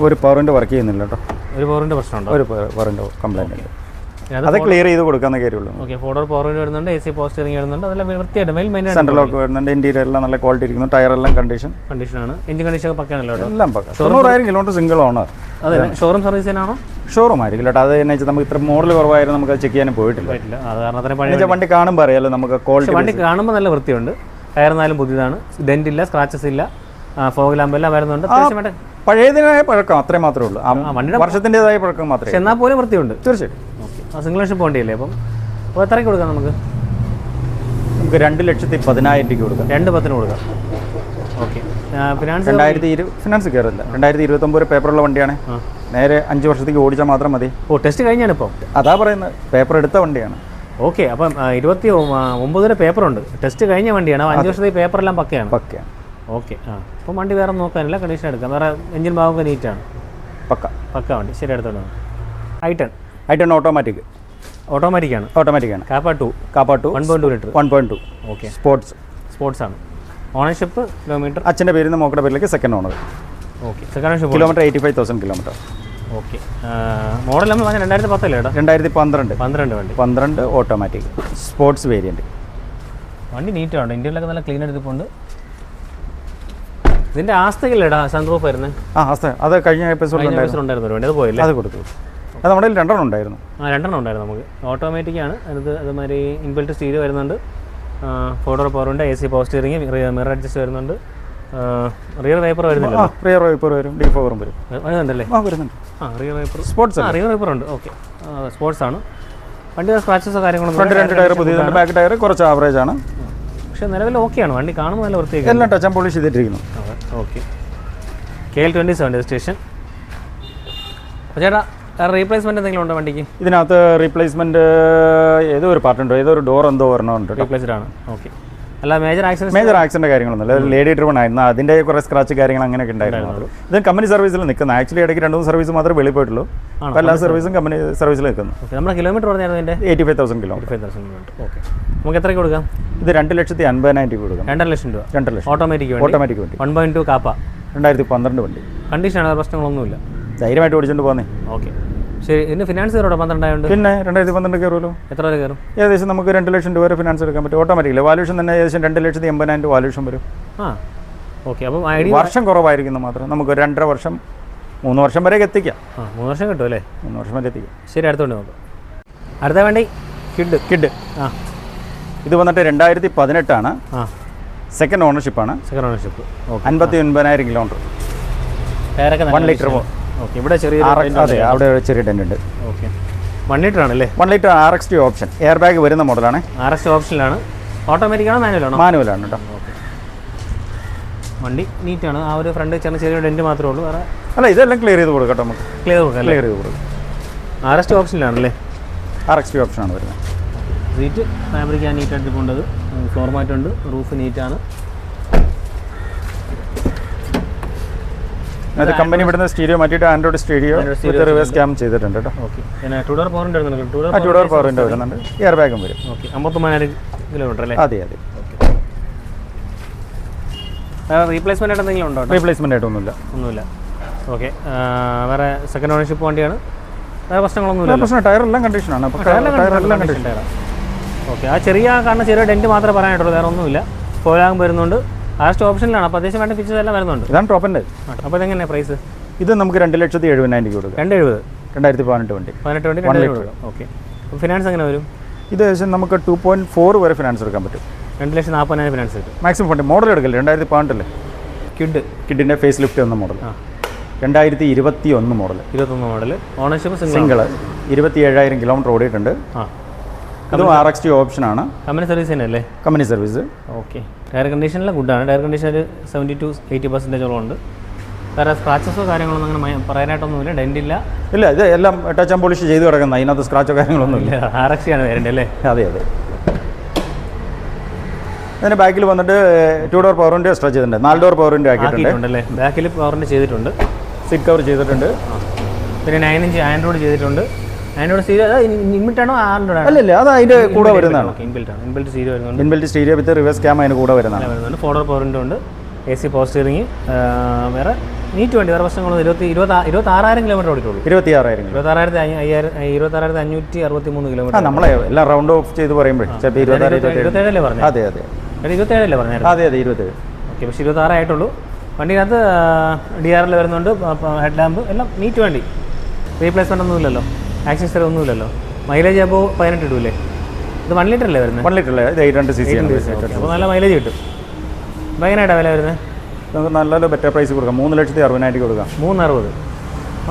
ഒരു പവറിന്റെ വർക്ക് ചെയ്യുന്നില്ല കേട്ടോ ഒരു പവറിന്റെ പ്രശ്നമുണ്ടോ ഒരു പവറിന്റെ കംപ്ലൈന്റ് ഉണ്ട് അത് ക്ലിയർ ചെയ്ത് കൊടുക്കാൻ കാര്യമുള്ളൂ ഓക്കെ ഫോർഡോർ പവർ വരുന്നുണ്ട് എ സി പോസ്റ്ററിങ് വരുന്നുണ്ട് അതെല്ലാം വൃത്തിയായിട്ട് വെൽ മെയിൻ സെൻട്രൽ ലോക്ക് വരുന്നുണ്ട് ഇന്റീരിയർ എല്ലാം നല്ല ക്വാളിറ്റി ഇരിക്കുന്നു ടയർ എല്ലാം കണ്ടീഷൻ കണ്ടീഷനാണ് എഞ്ചിൻ കണ്ടീഷൻ ഒക്കെ പക്കാണല്ലോ എല്ലാം പക്ക. തൊണ്ണൂറായിരം കിലോമീറ്റർ സിംഗിൾ ഓണർ അതെ ഷോറൂം സർവീസിനാണോ ഷോറൂം ആയിരിക്കും കേട്ടോ. അത് വെച്ചാൽ നമുക്ക് ഇത്ര മോഡൽ കുറവായിരുന്നു നമുക്ക് ചെക്ക് ചെയ്യാൻ പോയിട്ടില്ല. വണ്ടി കാണുമ്പോൾ അറിയാലോ നമുക്ക് ക്വാളിറ്റി വണ്ടി കാണുമ്പോൾ നല്ല വൃത്തിയുണ്ട്. ടയർ നാലും പുതിയതാണ്. ഡെന്റ് ഇല്ല സ്ക്രാച്ചസ് ഇല്ല ഫോഗ് ലാമ്പ് എല്ലാം വരുന്നുണ്ട്. പഴയതിനായ പഴക്കം അത്രേ മാത്രമേ ഉള്ളൂ. വർഷത്തിന്റെതായ പഴക്കം മാത്രമേ എന്നാൽ പോലും വൃത്തിയുണ്ട്. തീർച്ചയായിട്ടും. സിംഗിൾ ഷിപ്പ് വണ്ടിയല്ലേ അപ്പം അപ്പോൾ എത്രയ്ക്ക് കൊടുക്കാം നമുക്ക്? നമുക്ക് രണ്ട് ലക്ഷത്തി പതിനായിരം രൂപയ്ക്ക് കൊടുക്കാം. രണ്ട് പത്തിന് കൊടുക്കാം. ഓക്കെ. ഫിനാൻസ് രണ്ടായിരത്തി ഇരു ഫിനാൻസ് കയറില്ല. രണ്ടായിരത്തി ഇരുപത്തൊമ്പത് പേപ്പറുള്ള വണ്ടിയാണ്. നേരെ അഞ്ച് വർഷത്തേക്ക് ഓടിച്ചാൽ മാത്രം മതി. ഓ ടെസ്റ്റ് കഴിഞ്ഞാണ് ഇപ്പം? അതാ പറയുന്നത്. പേപ്പർ എടുത്ത വണ്ടിയാണ്. ഓക്കെ അപ്പം ഇരുപത്തി ഒമ്പത് വരെ പേപ്പറുണ്ട് ടെസ്റ്റ് കഴിഞ്ഞ വണ്ടിയാണ്. അഞ്ച് വർഷത്തേക്ക് പേപ്പറെല്ലാം പക്കയാണ്. പക്കയാണ്. ഓക്കെ ആ. അപ്പം വണ്ടി വേറെ നോക്കാനില്ല. കണ്ടീഷൻ എടുക്കാം. വേറെ എഞ്ചിൻ ഭാഗമൊക്കെ നീറ്റാണ് പക്ക. പക്ക വണ്ടി. ശരി എടുത്തോളൂ I ten I ten automatic automatic ആണ്. ഓട്ടോമാറ്റിക് ആണ്. Kappa two Kappa two one point two litre one point two okay sports sports ആണ്. ഓണർഷിപ്പ് കിലോമീറ്റർ അച്ഛന്റെ പേരിൽ നിന്ന് മോക്കയുടെ പേരിലേക്ക് second owner okay second ownership kilometre eighty five thousand kilometre okay model നമ്മൾ പറഞ്ഞാൽ രണ്ടായിരത്തി പത്തല്ലേ ഏട്ടാ രണ്ടായിരത്തി പന്ത്രണ്ട്. പന്ത്രണ്ട് വണ്ടി. പന്ത്രണ്ട് ഓട്ടോമാറ്റിക് സ്പോർട്സ് വേരിയന്റ് വണ്ടി നീറ്റാണ് ഇന്ത്യയിലൊക്കെ നല്ല ക്ലീൻ എടുത്തിട്ടുണ്ട് ഇതിന്റെ ആസ്തകല്ലേടാ സൺറൂഫ് വരുന്നത് ആ ആസ്ത അത് കഴിഞ്ഞ എപ്പിസോഡ് ഉണ്ടായിരുന്നു. അത് പോയല്ലേ? അത് കൊടുത്തു. അത് നമ്മുടെ രണ്ടെണ്ണം ഉണ്ടായിരുന്നു. ആ രണ്ടെണ്ണം ഉണ്ടായിരുന്നു നമുക്ക്. ഓട്ടോമാറ്റിക് ആണ്. അത് അതുമാതിരി ഇൻബിൽറ്റ് സ്റ്റീരിയോ വരുന്നുണ്ട്. പവർ ഉണ്ട് A C power steering mirror adjust വരുന്നുണ്ട്. റിയർ വൈപ്പർ വരുന്നില്ല റിയർ വൈപ്പർ വരും. ഡി പവറും വരും. വരുന്നുണ്ടല്ലേ? ആ വരുന്നുണ്ട്. ആ റിയർ വൈപ്പർ സ്പോർട്സ് ആ റിയർ വൈപ്പർ ഉണ്ട്. ഓക്കെ സ്പോർട്സ് ആണ്. വണ്ടി സ്ക്രാച്ചസോ കാര്യങ്ങളൊന്നും ഫ്രണ്ട് രണ്ട് ടയർ പുതിയതുണ്ട്. ബാക്ക് ടയർ കുറച്ച് ആവറേജ് ആണ്. പക്ഷേ നിലവിൽ ഓക്കെയാണ് വണ്ടി കാണുമ്പോൾ നല്ല വൃത്തിയായി എല്ലാം touch and polish ചെയ്തിട്ടിരിക്കുന്നു. Okay K L twenty seven station അപ്പോൾ ചേട്ടാ റീപ്ലേസ്മെന്റ് എന്തെങ്കിലും ഉണ്ടോ വണ്ടിക്ക്? ഇതിനകത്ത് റീപ്ലേസ്മെന്റ് ഏതോ ഒരു പാർട്ടുണ്ടോ ഏതോ ഒരു ഡോർ എന്തോ ഒരെണ്ണമുണ്ട് ഉണ്ട് റീപ്ലേസ്ഡ് ആണ്. ഓക്കെ അല്ല മേജർ ആക്സിഡന്റ് മേജർ ആക്സിഡന്റ് കാര്യങ്ങളൊന്നുമില്ല അല്ല. ലേഡി ഡ്രിവൺ ആയിരുന്നു. അതിന്റെ കുറേ സ്ക്രാച്ച് കാര്യങ്ങൾ അങ്ങനെയൊക്കെ ഉണ്ടായിരുന്നു. ഇത് കമ്പനി സർവീസിൽ നിൽക്കുന്നത് ആക്ച്വലി ഇടയ്ക്ക് രണ്ട് മൂന്ന് സർവീസ് മാത്രമേ വെളിയിൽ പോയിട്ടുള്ളൂ. അപ്പോൾ എല്ലാ സർവീസും കമ്പനി സർവീസിൽ നിൽക്കുന്നു. നമ്മുടെ കിലോമീറ്റർ പറഞ്ഞായിരുന്നു ഇതിന്റെ eighty five thousand kilo five thousand kilometre okay നമുക്ക് എത്ര കൊടുക്കാം? ഇത് രണ്ട് ലക്ഷത്തി അൻപതിനായിരം രൂപ കൊടുക്കാം. രണ്ടര ലക്ഷം രൂപ. രണ്ടര ലക്ഷം. ഓട്ടോമാറ്റിക് ഓട്ടോമാറ്റിക് വണ്ടി. One point two Kappa. രണ്ടായിരത്തി പന്ത്രണ്ട് വണ്ടി. കണ്ടീഷനാണ് പ്രശ്നങ്ങളൊന്നുമില്ല. ധൈര്യമായിട്ട് ഓടിച്ചോണ്ട് പോന്നേ. ഓക്കെ. ശരി ഇതിന് ഫിനാൻസ് കയറോ പന്ത്രണ്ടായതുകൊണ്ട് പിന്നെ രണ്ടായിരത്തി പന്ത്രണ്ട് കയറുമല്ലോ എത്ര വരെ കയറും? ഏകദേശം നമുക്ക് രണ്ട് ലക്ഷം രൂപ വരെ ഫിനാൻസ് എടുക്കാൻ പറ്റും. ഓട്ടോമാറ്റിക്കലി വാല്യൂഷൻ തന്നെ ഏകദേശം രണ്ട് ലക്ഷത്തി എൺപതിനായിരം രൂപ വാല്യൂഷൻ വരും. ആ ഓക്കെ. അപ്പം വർഷം കുറവായിരിക്കുന്നു മാത്രം. നമുക്ക് രണ്ടര വർഷം മൂന്ന് വർഷം വരെ എത്തിക്കാം. ആ മൂന്ന് വർഷം കിട്ടും അല്ലേ? മൂന്ന് വർഷം വരെ എത്തിക്കാം. ശരി അടുത്തോണ്ട് നോക്കാം. അടുത്ത വേണ്ടി? കിഡ്. കിഡ്. ആ. ഇത് വന്നിട്ട് രണ്ടായിരത്തി പതിനെട്ടാണ്. ആ. സെക്കൻഡ് ഓണർഷിപ്പാണ് സെക്കൻഡ് ഓണർഷിപ്പ് ഓക്കെ. അൻപത്തി ഒൻപതിനായിരം കിലോമീറ്റർ വൺ ലിറ്റർ ഇവിടെ ചെറിയ അതെ അവിടെ ഒരു ചെറിയ ടെന്റ് ഉണ്ട്. ഓക്കെ. വൺ ലിറ്റർ ആണല്ലേ? One litre R X T option. Air bag വരുന്ന മോഡലാണ്. ആർ എസ് ഓപ്ഷനിലാണ്. ഓട്ടോമാറ്റിക് ആണോ മാനുവൽ ആണോ മാനുവലാണ് കേട്ടോ. വണ്ടി നീറ്റാണ്. ആ ഒരു ഫ്രണ്ട് ചെറിയ ചെറിയ ഡെന്റ് മാത്രമേ ഉള്ളൂ. വേറെ അല്ല ഇതെല്ലാം ക്ലിയർ ചെയ്ത് കൊടുക്കട്ടോ നമുക്ക്. ക്ലിയർ കൊടുക്കാം ക്ലിയർ ചെയ്ത് കൊടുക്കും. ആർ എസ് ടി ഓപ്ഷനിലാണല്ലേ? ആർ എക്സ് ടി ഓപ്ഷനാണ് വരുന്നത്. സീറ്റ് ഫാബ്രിക് ആ നീറ്റ് ആയിട്ട് കൊണ്ടത് ഫ്ലോർ മാറ്റ് ഉണ്ട് റൂഫ് നീറ്റാണ്. അത് കമ്പനി ഇവിടുന്ന് സ്റ്റീരിയോ മാറ്റിയിട്ട് Android stereo with reverse cam ചെയ്തിട്ടുണ്ട് കേട്ടോ. ഓക്കെ പിന്നെ ടു ഡോർ പവറിന്റെ വരുന്നുണ്ട് പവറിന്റെ എയർ ബാഗും വരും. ഓക്കെ അമ്പത്തൊമ്പതിനായിരം കിലോമീറ്റർ അല്ലേ? അതെ അതെ. റീപ്ലേസ്മെന്റ് ആയിട്ട് എന്തെങ്കിലും ഉണ്ടോ? റീപ്ലേസ്മെന്റ് ആയിട്ടൊന്നുമില്ല ഒന്നുമില്ല. ഓക്കെ വേറെ സെക്കൻഡ് ഓണർഷിപ്പ് വണ്ടിയാണ്. വേറെ പ്രശ്നങ്ങളൊന്നുമില്ല പ്രശ്നം ടയറെല്ലാം കണ്ടീഷനാണ് അപ്പോൾ ടയറെല്ലാം കണ്ടീഷൻ ഓക്കെ ആ ചെറിയ കാണുന്ന ചെറിയ ഡെന്റ് മാത്രമേ പറയാനായിട്ടുള്ളൂ. വേറെ ഒന്നുമില്ല. പോലാകും വരുന്നുണ്ട്. ലാസ്റ്റ് ഓപ്ഷനിലാണ് അപ്പോൾ അത്യാവശ്യം വേണ്ട ഫീച്ചേഴ്സ് എല്ലാം വരുന്നുണ്ട്. ഇതാണ് ടോപ്പിന്റെ അപ്പോൾ എങ്ങനെയാണ് പ്രൈസ് ഇത് നമുക്ക് രണ്ട് ലക്ഷത്തി എഴുപതിനായിരം രൂപ കൊടുക്കാം. രണ്ട് എഴുപത് രണ്ടായിരത്തി പതിനെട്ട് വണ്ടി. പതിനെട്ട് വണ്ടി രണ്ട് എഴുപത് ഓക്കെ അപ്പോൾ ഫിനാൻസ് എങ്ങനെ വരും? ഇത് നമുക്ക് ടു പോയിന്റ് ഫോർ വരെ ഫിനാൻസ് എടുക്കാൻ പറ്റും. രണ്ട് ലക്ഷം നാൽപ്പതിനായിരം ഫിനാൻസ് കിട്ടും. മാക്സിമം ഫണ്ട് മോഡൽ എടുക്കല്ലേ? രണ്ടായിരത്തി പതിനെട്ടല്ലേ കിഡ് കിഡിന്റെ ഫേസ് ലിഫ്റ്റ് എന്ന മോഡൽ ആ. രണ്ടായിരത്തി ഇരുപത്തി ഒന്ന് മോഡൽ ഇരുപത്തൊന്ന് മോഡൽ ഓണർഷിപ്പ് സിംഗിൾ സിംഗിൾ ഇരുപത്തി ഏഴായിരം കിലോമീറ്റർ ഓടിയിട്ടുണ്ട്. അതും ആർ എക്സ് ടി ഓപ്ഷനാണ് കമ്പനി സർവീസ് തന്നെയല്ലേ? കമ്പനി സർവീസ് ഓക്കെ ടയർ കണ്ടീഷനിലെ ഗുഡാണ് ടയർ കണ്ടീഷൻ ഒരു സെവന്റി ടു എയ്റ്റി പെർസെന്റേജോളം ഉണ്ട്. വേറെ സ്ക്രാച്ചസോ കാര്യങ്ങളൊന്നും അങ്ങനെ പറയാനായിട്ടൊന്നുമില്ല. ഡെന്റ് ഇല്ല. ഇല്ല ഇത് എല്ലാം ടച്ച് ആൻഡ് പോളിഷ് ചെയ്ത് കിടക്കുന്ന. അതിനകത്ത് സ്ക്രാച്ചോ കാര്യങ്ങളൊന്നും ഇല്ല. ആർ എക്സ് ആണ് വേരന്റെ അല്ലേ? അതെ അതെ. അതിന്റെ ബാക്കിൽ വന്നിട്ട് two door power window extra ചെയ്തിട്ടുണ്ട്. നാല് ഡോർ പവർ വിൻഡോ ആക്കിയിട്ടുണ്ട്. അല്ലേ? ബാക്കിൽ പവറിന്റെ ചെയ്തിട്ടുണ്ട്. സിറ്റ് കവർ ചെയ്തിട്ടുണ്ട്. പിന്നെ നയൻ ഇഞ്ച് ആൻഡ്രോയിഡ് ചെയ്തിട്ടുണ്ട്. ആൻഡ്രോയിഡ് ആണോ ആൻഡ്രോയിഡ് അല്ല ഇല്ല അത് അതിന്റെ കൂടെ വരുന്നതാണ്. ഇൻബിൽറ്റ് ആണ് ഇൻബിൽറ്റ് വരുന്നുണ്ട്. Inbuilt stereo with reverse cam അതിന് കൂടെ വരുന്നതാണ്. വരുന്നുണ്ട്. ഫോർഡർ ഉണ്ട്. എ സി പവർ സ്റ്റിയറിംഗ് വേറെ നീറ്റ് വണ്ടി വേറെ പ്രശ്നങ്ങളൊന്നും ഇരുപത്തി ഇരുപത്തി കിലോമീറ്റർ ഓടിയിട്ടുള്ളൂ. ഇരുപത്തി ആറായിരം അഞ്ഞൂറ്റി അറുപത്തി മൂന്ന് കിലോമീറ്റർ നമ്മളെ എല്ലാം റൗണ്ട് ഓഫ് ചെയ്ത് പറയുമ്പോഴേ. ചിലപ്പോൾ ഇരുപത്തേഴല്ലേ പറഞ്ഞത് അതെ അതെ. ഇരുപത്തേഴല്ലേ പറഞ്ഞത് അതെ അതെ ഇരുപത്തേഴ്. ഓക്കെ പക്ഷേ ഇരുപത്താറായിട്ടുള്ളൂ. വണ്ടിക്കകത്ത് ഡി ആർ എൽ വരുന്നുണ്ട് ഹെഡ് ലാമ്പ് എല്ലാം നീറ്റ് വണ്ടി. റീപ്ലേസ്മെന്റ് ഒന്നുമില്ലല്ലോ ആക്സസറി ഒന്നുമില്ലല്ലോ. മൈലേജ് അപ്പോൾ പതിനെട്ട് ഇടൂലേ? ഇത് വൺ ലിറ്റർ അല്ലേ വരുന്നത് വൺ ലിറ്റർ അല്ലേ? ഇത് എയ്റ്റ് ഹൺഡ്രഡ് സി സി അപ്പോൾ നല്ല മൈലേജ് കിട്ടും. ഭയങ്കരമായിട്ടാണ് വില വരുന്നത് നമുക്ക് നല്ലൊരു ബെറ്റർ പ്രൈസ് കൊടുക്കാം. മൂന്ന് ലക്ഷത്തി അറുപതിനായിരം കൊടുക്കാം. മൂന്നറുപത്.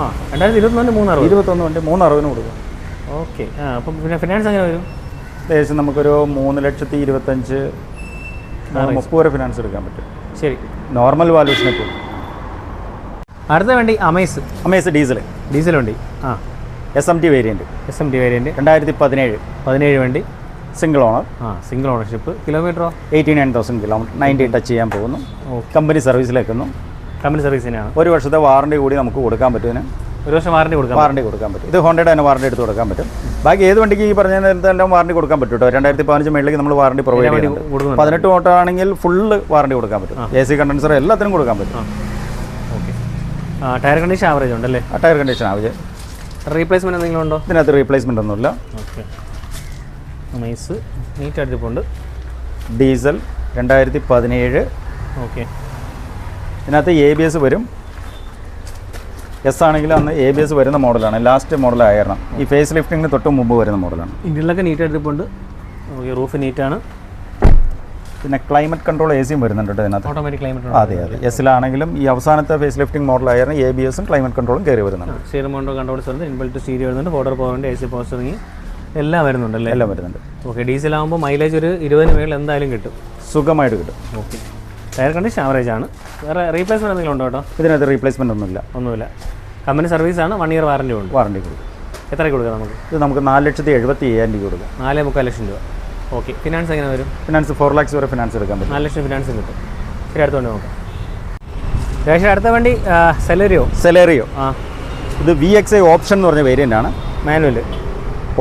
ആ രണ്ടായിരത്തി ഇരുപത്തൊന്ന് മൂന്നറുപത്. ഇരുപത്തൊന്ന് വണ്ടി മൂന്ന് അറുപതിന് കൊടുക്കാം. ഓക്കെ ആ അപ്പം പിന്നെ ഫിനാൻസ് എങ്ങനെ വരും? ഏകദേശം നമുക്കൊരു മൂന്ന് ലക്ഷത്തി ഇരുപത്തഞ്ച് മുപ്പത് വരെ ഫിനാൻസ് എടുക്കാൻ പറ്റും. ശരി. നോർമൽ വാല്യൂഷനെ പോകും അടുത്ത വണ്ടി അമേസ് അമേസ് ഡീസൽ ഡീസൽ വണ്ടി. ആ. S M T variant S M T variant രണ്ടായിരത്തി പതിനേഴ് പതിനേഴ് വണ്ടി. സിംഗിൾ ഓണർ ആ single ownership കിലോമീറ്ററോ eighty nine thousand kilometre ninety touch ചെയ്യാൻ പോകുന്നു. കമ്പനി സർവീസിലേക്കുന്നു കമ്പനി സർവീസിനാണ് ഒരു വർഷത്തെ വാറണ്ടി കൂടി നമുക്ക് കൊടുക്കാൻ പറ്റുന്നത് ഒരു വർഷം വാറണ്ടി കൊടുക്കാം വാറണ്ടി കൊടുക്കാൻ പറ്റും. ഇത് ഹോണ്ടയുടെ തന്നെ വാറണ്ടി എടുത്ത് കൊടുക്കാൻ പറ്റും. ബാക്കി ഏത് വണ്ടിക്ക് ഈ പറഞ്ഞ നേരത്തെല്ലാം വാറണ്ടി കൊടുക്കാൻ പറ്റും കേട്ടോ. രണ്ടായിരത്തി പതിനഞ്ച് മേളിലേക്ക് നമ്മൾ വാറണ്ടി പ്രൊവൈഡ് ചെയ്യും ചെയ്യുന്നുണ്ട്. പതിനെട്ട് ഓട്ടോ ആണെങ്കിൽ ഫുള്ള് വാറണ്ടി കൊടുക്കാൻ പറ്റും. എ സി കണ്ടൻസർ എല്ലാത്തിനും കൊടുക്കാൻ പറ്റും. ഓക്കെ ടയർ കണ്ടീഷൻ ആവറേജ് ഉണ്ടല്ലേ? ആ ടയർ കണ്ടീഷൻ ആവശ്യം റീപ്ലേസ്മെന്റ് എന്തെങ്കിലും ഉണ്ടോ ഇതിനകത്ത് റീപ്ലേസ്മെന്റ് ഒന്നുമില്ല. ഓക്കെ നൈസ് നീറ്റ് അടിപ്പുണ്ട് ഡീസൽ രണ്ടായിരത്തി പതിനേഴ് ഓക്കെ ഇതിനകത്ത് എ ബി എസ് വരും. എസ് ആണെങ്കിൽ അന്ന് എ ബി എസ് വരുന്ന മോഡലാണ്. ലാസ്റ്റ് മോഡൽ ആയിരണം ഈ ഫേസ് ലിഫ്റ്റിങ്ങിന് തൊട്ട് മുമ്പ് വരുന്ന മോഡലാണ്. ഇന്ത്യയിലൊക്കെ നീറ്റ് അടിപ്പുണ്ട് ഓക്കെ റൂഫ് നീറ്റാണ് പിന്നെ ക്ലൈമറ്റ് കൺട്രോൾ എ സിയും വരുന്നുണ്ട് കേട്ടോ ഇതിനകത്ത്. അതെ അതെ. എസിലാണെങ്കിലും ഈ അവസാനത്തെ ഫേസ് ലിഫ്റ്റിംഗ് മോഡലായിരുന്നു എ ബി എസും ക്ലൈമറ്റ് കൺട്രോളും കയറി വരുന്നുണ്ട്. സീറോ മൗണ്ടോ വരുന്നുണ്ട് ഇൻബിൽറ്റ് സ്റ്റീരിയോ വരുന്നുണ്ട്. ഫോർഡർ പവറിന്റെ എ സി പോസ്റ്ററിങ് എല്ലാം വരുന്നുണ്ടല്ലേ എല്ലാം വരുന്നുണ്ട്. ഓക്കെ ഡീസൽ ആകുമ്പോൾ മൈലേജ് ഒരു ഇരുപതിന് മേളിൽ എന്തായാലും കിട്ടും. സുഖമായിട്ട് കിട്ടും. ഓക്കെ ടയർ കണ്ടീഷൻ ആവറേജ് ആണ്. വേറെ റീപ്ലേസ്മെന്റ് എന്തെങ്കിലും ഉണ്ടോ കേട്ടോ? ഇതിനകത്ത് റീപ്ലേസ്മെന്റ് ഒന്നുമില്ല. ഒന്നുമില്ല. കമ്പനി സർവീസ് ആണ്. വൺ ഇയർ വാറന്റി ഉണ്ട്. വാറണ്ടി കൊടുക്കും. എത്ര കൊടുക്കാം നമുക്ക്? ഇത് നമുക്ക് നാല് ലക്ഷത്തി എഴുപത്തി അയ്യായിരം രൂപ കൊടുക്കാം. നാല് മുക്കാൽ ലക്ഷം രൂപ. ഓക്കെ. ഫിനാൻസ് എങ്ങനെ വരും? ഫിനാൻസ് ഫോർ ലാക്സ് വരെ ഫിനാൻസ് എടുക്കാൻ പറ്റും. നാല് ലക്ഷം ഫിനാൻസ് കിട്ടും. ശരി അടുത്തോണ്ട് നോക്കാം. ശേഷം അടുത്ത വണ്ടി സെലറിയോ സെലറിയോ ആ. ഇത് വി എക്സ് ഐ ഓപ്ഷൻ എന്ന് പറഞ്ഞ വേരിയന്റ് ആണ്. മാനുവൽ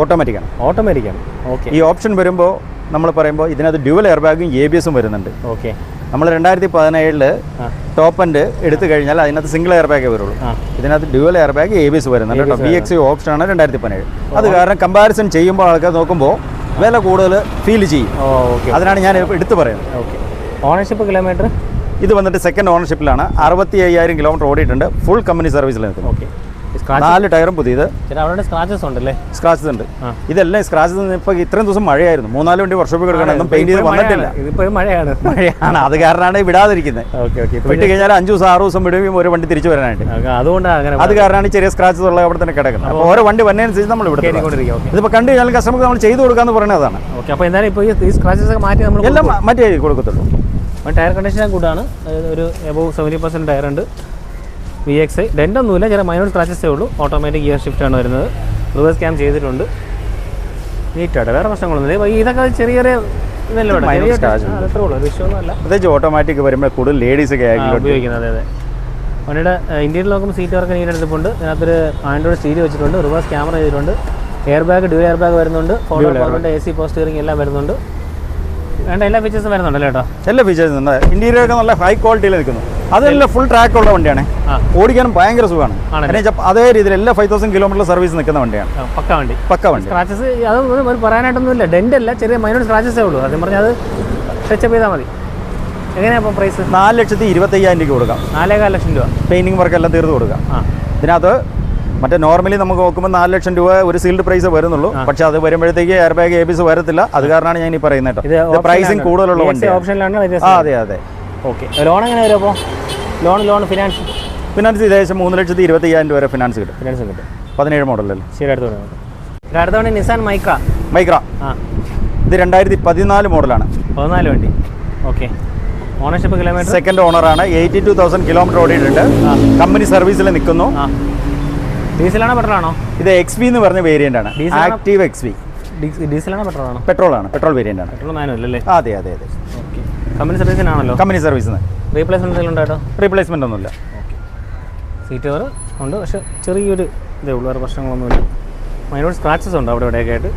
ഓട്ടോമാറ്റിക്കാണ് ഓട്ടോമാറ്റിക്കാണ് ഓക്കെ ഈ ഓപ്ഷൻ വരുമ്പോൾ നമ്മൾ പറയുമ്പോൾ ഇതിനകത്ത് ഡ്യുവൽ എയർ ബാഗും എ ബി എസും വരുന്നുണ്ട്. ഓക്കെ നമ്മൾ രണ്ടായിരത്തി പതിനേഴിൽ ടോപ്പ് എൻഡ് എടുത്തു കഴിഞ്ഞാൽ അതിനകത്ത് സിംഗിൾ എയർ ബാഗേ വരുള്ളൂ. ഇതിനകത്ത് dual air bag A B S വരുന്നുണ്ട് ബി എക്സ് ഓപ്ഷൻ ആണ് രണ്ടായിരത്തി പതിനേഴ് അത് കാരണം കമ്പാരിസൺ ചെയ്യുമ്പോൾ ആൾക്കാർ നോക്കുമ്പോൾ വില കൂടുതൽ ഫീൽ ചെയ്യും. ഓക്കെ. അതിനാണ് ഞാൻ എടുത്തു പറയുന്നത്. ഓക്കെ. ഓണർഷിപ്പ് കിലോമീറ്റർ ഇത് വന്നിട്ട് സെക്കൻഡ് ഓണർഷിപ്പിലാണ് അറുപത്തി അയ്യായിരം കിലോമീറ്റർ ഓടിയിട്ടുണ്ട്. ഫുൾ കമ്പനി സർവീസിൽ നിൽക്കുന്നു ഓക്കെ. നാല് ടയറും പുതിയത്. സ്ക്രാച്ചസ് ഉണ്ടല്ലേ? സ്ക്രാച്ചസ് ഉണ്ട്. ഇതെല്ലാം സ്ക്രാച്ചസ് ഇപ്പൊ ഇത്രയും ദിവസം മഴയായിരുന്നു. മൂന്നാൽ വണ്ടി വർഷോപ്പ് കൊടുക്കണം പെയിന്റ് ചെയ്ത് വന്നിട്ടില്ല. മഴയാണ്. മഴയാണ്. അത് കാരണമാണ് വിടാതിരിക്കുന്നത് ഓക്കെ ഓക്കെ. വിട്ട് കഴിഞ്ഞാൽ അഞ്ചു ദിവസം ആറു ദിവസം വിടുകയും ഒരു വണ്ടി തിരിച്ചു വരാനായിട്ട്. അതുകൊണ്ടാണ് അത് കാരണമാണ് ചെറിയ സ്ക്രാച്ചസ് ഉള്ള അവിടെ തന്നെ കിടക്കുന്നത്. അപ്പോൾ ഓരോ വണ്ടി വന്നതിനനുസരിച്ച് നമ്മൾ ഇവിടെ ഇതിപ്പോ കണ്ടു കഴിഞ്ഞാൽ കസ്റ്റമർക്ക് നമ്മൾ ചെയ്തു കൊടുക്കാന്ന് പറയുന്നതാണ് അപ്പോൾ എന്തായാലും ഇപ്പോൾ ഈ സ്ക്രാച്ചസ് ഒക്കെ മാറ്റി നമ്മൾ എല്ലാം മാറ്റി കൊടുക്കത്തുള്ളൂ. ടയർ കണ്ടീഷൻ കൂടാണ്. ഒരു എബോവ് സെവന്റി പെർസെന്റ് ടയർ ഉണ്ട്. വി എക്സ് ഐ ഡെന്റൊന്നുമില്ല ചെറിയ മൈനോർ സ്ക്രാച്ചസേ ഉള്ളൂ. ഓട്ടോമാറ്റിക് ഗിയർ ഷിഫ്റ്റ് ആണ് വരുന്നത്. റിവേഴ്സ് ക്യാം ചെയ്തിട്ടുണ്ട്. നീറ്റായിട്ട് വേറെ പ്രശ്നങ്ങളൊന്നുമില്ല. ഇതൊക്കെ ചെറിയ ചെറിയ പ്രത്യേകിച്ച് ഓട്ടോമാറ്റിക് വരുമ്പോൾ കൂടുതൽ ലേഡീസ് ഒക്കെ ഉപയോഗിക്കുന്നത് അതെ അതെ. വണ്ടിയുടെ ഇന്ത്യയിൽ നോക്കുമ്പോൾ സീറ്റ് വർക്ക് നീറ്റ് എടുത്തിട്ടുണ്ട് അതിനകത്തൊരു ആൻഡ്രോയിഡ് സ്റ്റീരി വെച്ചിട്ടുണ്ട്. റിവേഴ്സ് ക്യാമറ ചെയ്തിട്ടുണ്ട്. Air bag dual air bag വരുന്നുണ്ട് വരുന്നുണ്ട് എ സി പോസ്റ്റ് സ്റ്റിയറിംഗ് എല്ലാം വരുന്നുണ്ട്. വേണ്ട എല്ലാ ഫീച്ചേഴ്സും വരുന്നുണ്ടല്ലോ കേട്ടോ? എല്ലാ ഫീച്ചേഴ്സും ഉണ്ട്. ഇന്റീരിയർ ഒക്കെ നല്ല ഹൈ ക്വാളിറ്റിയിൽ നിൽക്കുന്നു. അതെല്ലാം ഫുൾ ട്രാക്ക് ഉള്ള വണ്ടിയാണ്. ഓടിക്കാൻ ഓടിക്കാനും ഭയങ്കര സുഖമാണ്? അതേ രീതിയിൽ എല്ലാ ഫൈവ് തൗസൻഡ് കിലോമീറ്റർ സർവീസ് നിൽക്കുന്ന വണ്ടിയാണ്. പക്ക വണ്ടി. പക്ക വണ്ടി. സ്ക്രാച്ചസ് പറയാനായിട്ടൊന്നുമില്ല. ഡെന്റ് അല്ല ചെറിയ മൈനോർ സ്ക്രാച്ചസേ ഉള്ളൂ. ആദ്യം പറഞ്ഞാൽ അത് ടച്ചപ്പ് ചെയ്താൽ മതി. എങ്ങനെയാ പ്രൈസ് നാല് ലക്ഷത്തി ഇരുപത്തയ്യായിരം രൂപ കൊടുക്കാം. നാലേകാൽ ലക്ഷം രൂപ. പെയിന്റിംഗ് വർക്ക് എല്ലാം തീർത്ത് കൊടുക്കാം. ഇതിനകത്ത് മറ്റേ നോർമലി നമുക്ക് നോക്കുമ്പോൾ നാല് ലക്ഷം രൂപ ഒരു സീൽഡ് പ്രൈസ് വരുന്നുള്ളൂ. പക്ഷെ അത് വരുമ്പോഴത്തേക്ക് എയർ ബാഗ് എ പിസ് വരത്തില്ല. അത് കാരണമാണ് ഞാൻ ഈ പറയുന്നത് പ്രൈസിങ് കൂടുതലുള്ള വണ്ടി ഓപ്ഷനിലാണ് അതെ അതെ. ഓക്കെ ലോൺ എങ്ങനെ വരും അപ്പോൾ? ലോൺ ലോൺ ഫിനാൻസ് ഫിനാൻസ് ഏകദേശം മൂന്ന് ലക്ഷത്തി ഇരുപത്തി അയ്യായിരം രൂപ വരെ ഫിനാൻസ് കിട്ടും. ഫിനാൻസ് കിട്ടും. പതിനേഴ് മോഡലല്ലേ ശരി അടുത്ത വണ്ടി അടുത്ത വണ്ടി നിസാൻ മൈക്ര മൈക്ര ആ. ഇത് രണ്ടായിരത്തി പതിനാല് മോഡലാണ് പതിനാല് വണ്ടി. ഓക്കെ ഓണർഷിപ്പ് കിലോമീറ്റർ സെക്കൻഡ് ഓണറാണ് എയ്റ്റി ടു തൗസൻഡ് കിലോമീറ്റർ ഓടിയിട്ടുണ്ട്. കമ്പനി സർവീസിൽ നിൽക്കുന്നു. ഡീസലാണോ പെട്രോളാണോ? ഇത് എക്സ് വി എന്ന് പറഞ്ഞ വേരിയന്റ് ആണ്? ആക്റ്റീവ് എക്സ് വി ഡീസലാണോ പെട്രോളാണോ? പെട്രോൾ ആണ്. പെട്രോൾ വേരിയന്റ് ആണ്. പെട്രോൾ അതെ അതെ അതെ. കമ്പനി സർവീസിനാണല്ലോ കമ്പനി സർവീസിൽ നിന്ന് റീപ്ലേസ്മെന്റ് എന്തെങ്കിലും ഉണ്ടോ കേട്ടോ റീപ്ലേസ്മെന്റ് ഒന്നുമില്ല. സീറ്റ് കവർ ഉണ്ട് പക്ഷെ ചെറിയൊരു ഇതേ ഉള്ളൂ വേറെ പ്രശ്നങ്ങളൊന്നുമില്ല. മൈനോട് സ്ക്രാച്ചസ് ഉണ്ട് അവിടെ ഇവിടെയൊക്കെ ആയിട്ട്.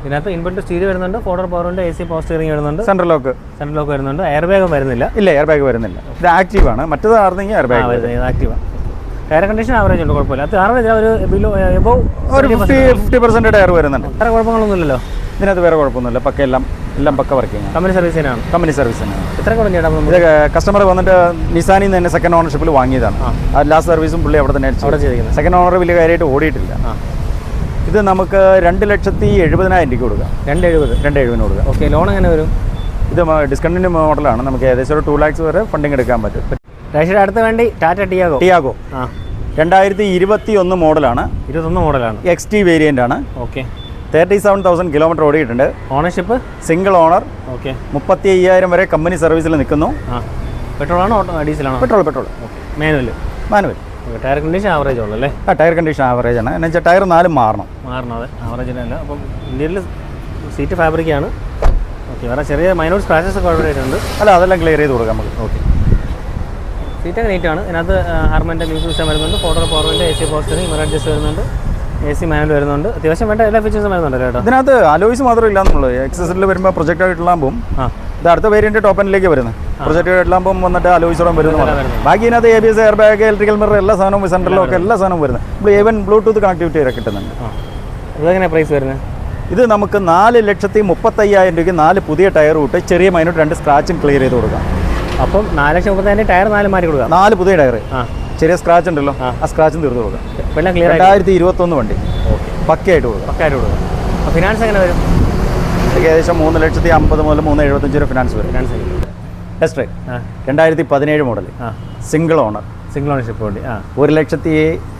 ഇതിനകത്ത് ഇൻവെർട്ടർ സ്റ്റീരി വരുന്നുണ്ട് ഫോർഡർ പവറിന്റെ എ സി പവർ സ്റ്റിയറിംഗ് വരുന്നുണ്ട്. സെൻട്രൽ ലോക്ക് സെൻട്രൽ ലോക്ക് വരുന്നുണ്ട്. എയർ ബാഗും വരുന്നില്ല. ഇല്ല എയർ ബാഗ് വരുന്നില്ല. ഇത് ആക്റ്റീവ് ആണ്. മറ്റേത് ആർന്നെങ്കിൽ എയർ ബാഗ് വരുന്നത്. ആക്റ്റീവ് എയർ കണ്ടീഷൻ ആവറേജ് ഉണ്ട് കുഴപ്പമില്ല. അത് ആവറേജ് ഒരു ബിലോ എബോ ഒരു ഫിഫ്റ്റി ഫിഫ്റ്റി പെർസെന്റ് എയർ വരുന്നുണ്ട്. വേറെ കുഴപ്പങ്ങളൊന്നുമില്ലല്ലോ. ഇതിനകത്ത് വേറെ കുഴപ്പമൊന്നുമില്ല പക്ക എല്ലാം പക്ക വർക്കിംഗ് ആണ്. കമ്പനി സർവീസിനാണ് കമ്പനി സർവീസ് തന്നെയാണ് എത്ര കൂടെ ചേട്ടാ ഇത് കസ്റ്റമർ വന്നിട്ട് നിസാനിൽ നിന്ന് തന്നെ സെക്കൻഡ് ഓണർഷിപ്പിൽ വാങ്ങിയതാണ്. ആ. ലാസ്റ്റ് സർവീസും പുള്ളി അവിടെ തന്നെ അവിടെ ചെയ്തിരിക്കുന്നത്. സെക്കൻഡ് ഓണർ വലിയ കാര്യമായിട്ട് ഓടിയിട്ടില്ല. ഇത് നമുക്ക് രണ്ട് ലക്ഷത്തി എഴുപതിനായിരം രൂപ കൊടുക്കുക രണ്ട് എഴുപത് രണ്ട് എഴുപതിന് കൊടുക്കാം. ഓക്കെ ലോൺ എങ്ങനെ വരും? ഇത് ഡിസ്കണ്ടിന്യൂ മോഡലാണ് നമുക്ക് ഏകദേശം ഒരു ടു ലാക്സ് വരെ ഫണ്ടിങ് എടുക്കാൻ പറ്റും. രാഷ്ട്രീയ അടുത്ത വേണ്ടി ടാറ്റ ടിയാഗോ ടിയാഗോ ആ. രണ്ടായിരത്തി ഇരുപത്തി ഒന്ന് മോഡലാണ് ഇരുപത്തൊന്ന് മോഡലാണ് എക്സ് ടി വേരിയന്റ് ആണ്. Okay thirty seven thousand kilometre ഓടിയിട്ടുണ്ട്. ഓണർഷിപ്പ്? Single owner okay. മുപ്പത്തി അയ്യായിരം വരെ കമ്പനി സർവീസിൽ നിൽക്കുന്നു. പെട്രോൾ ആണോ diesel ഡീസലാണോ? Petrol petrol okay. Manual. Manual tyre condition average ഉള്ളൂ അല്ലേ? ആ ടയർ കണ്ടീഷൻ ആവറേജ് ആണ്. എന്നു വെച്ചാൽ ടയർ നാലും മാറണം. മാറണം അതെ. ആവറേജിനല്ല അപ്പം ഇന്ത്യയിൽ സീറ്റ് ഫാബ്രിക്കാണ് ഓക്കെ വേറെ ചെറിയ മൈനോർ സ്ക്രാച്ചസ് ഒക്കെ ഉണ്ട് അല്ല അതെല്ലാം ക്ലിയർ ചെയ്ത് കൊടുക്കാം നമുക്ക്. ഓക്കെ. സീറ്റൊക്കെ നീറ്റാണ് ഇതിനകത്ത് ഹാർമന്റെ മ്യൂസിക് സിസ്റ്റം വരുന്നുണ്ട്. ഫോട്ടോ പവറിന്റെ A C power steering mirror adjust വരുന്നുണ്ട്. എ സി മാനുവൽ വരുന്നുണ്ട്. അത്യാവശ്യം വേണ്ട എല്ലാ ഫീച്ചേഴ്സും വരുന്നുണ്ട് കേട്ടോ ഇതിനകത്ത് അലോയ്സ് മാത്രം ഇല്ലാന്നുള്ളൂ എക്സസിൽ വരുമ്പോൾ പ്രൊജക്ട് ആയിട്ടുള്ളാകുമ്പോൾ ഇത് അടുത്ത വേരിയന്റ് ടോപ്പ് എൻഡിലേക്ക് വരുന്നത്. പ്രൊജക്ട് ആയിട്ടുള്ള വന്നിട്ട് അലോയ്സോടെ വരുന്നു വരുന്നത്. ബാക്കി ഇതിനകത്ത് A B S air bag electrical mirror എല്ലാ സാധനവും സെന്ററിലും ഒക്കെ എല്ലാ സാധനവും വരുന്നത്. നമ്മൾ ഏവൻ ബ്ലൂടൂത്ത് കണക്ടിവിറ്റി വരെ കിട്ടുന്നുണ്ട്. അതെങ്ങനെ ഇതെങ്ങനെയാണ് പ്രൈസ് വരുന്നത്? ഇത് നമുക്ക് നാല് ലക്ഷത്തി മുപ്പത്തയ്യായിരം രൂപയ്ക്ക് നാല് പുതിയ ടയർ വിട്ട് ചെറിയ മൈനോട്ട് രണ്ട് സ്ക്രാച്ചും ക്ലിയർ ചെയ്ത് കൊടുക്കാം. അപ്പം നാല് ലക്ഷം മുപ്പത്തയ്യായിരം ടയർ നാല് മാറ്റി കൊടുക്കാം. നാല് പുതിയ ടയർ ആ. ചെറിയ സ്ക്രാച്ച് ഉണ്ടല്ലോ ആ. സ്ക്രാച്ച് തീർത്ത് കൊടുക്കാം. രണ്ടായിരത്തി ക്ലിയർ രണ്ടായിരത്തി ഇരുപത്തൊന്ന് വണ്ടി. പക്കയായിട്ട് കൊടുക്കാം. അപ്പോൾ ഫിനാൻസ് എങ്ങനെ വരും? ഏകദേശം മൂന്ന് ലക്ഷത്തി അമ്പത് മുതൽ മൂന്ന് എഴുപത്തഞ്ച് വരെ ഫിനാൻസ് വരും. ഫിനാൻസ് ടെസ്റ്റ് രണ്ടായിരത്തി പതിനേഴ് model single owner single ownership വണ്ടി ആ. ഒരു ലക്ഷത്തി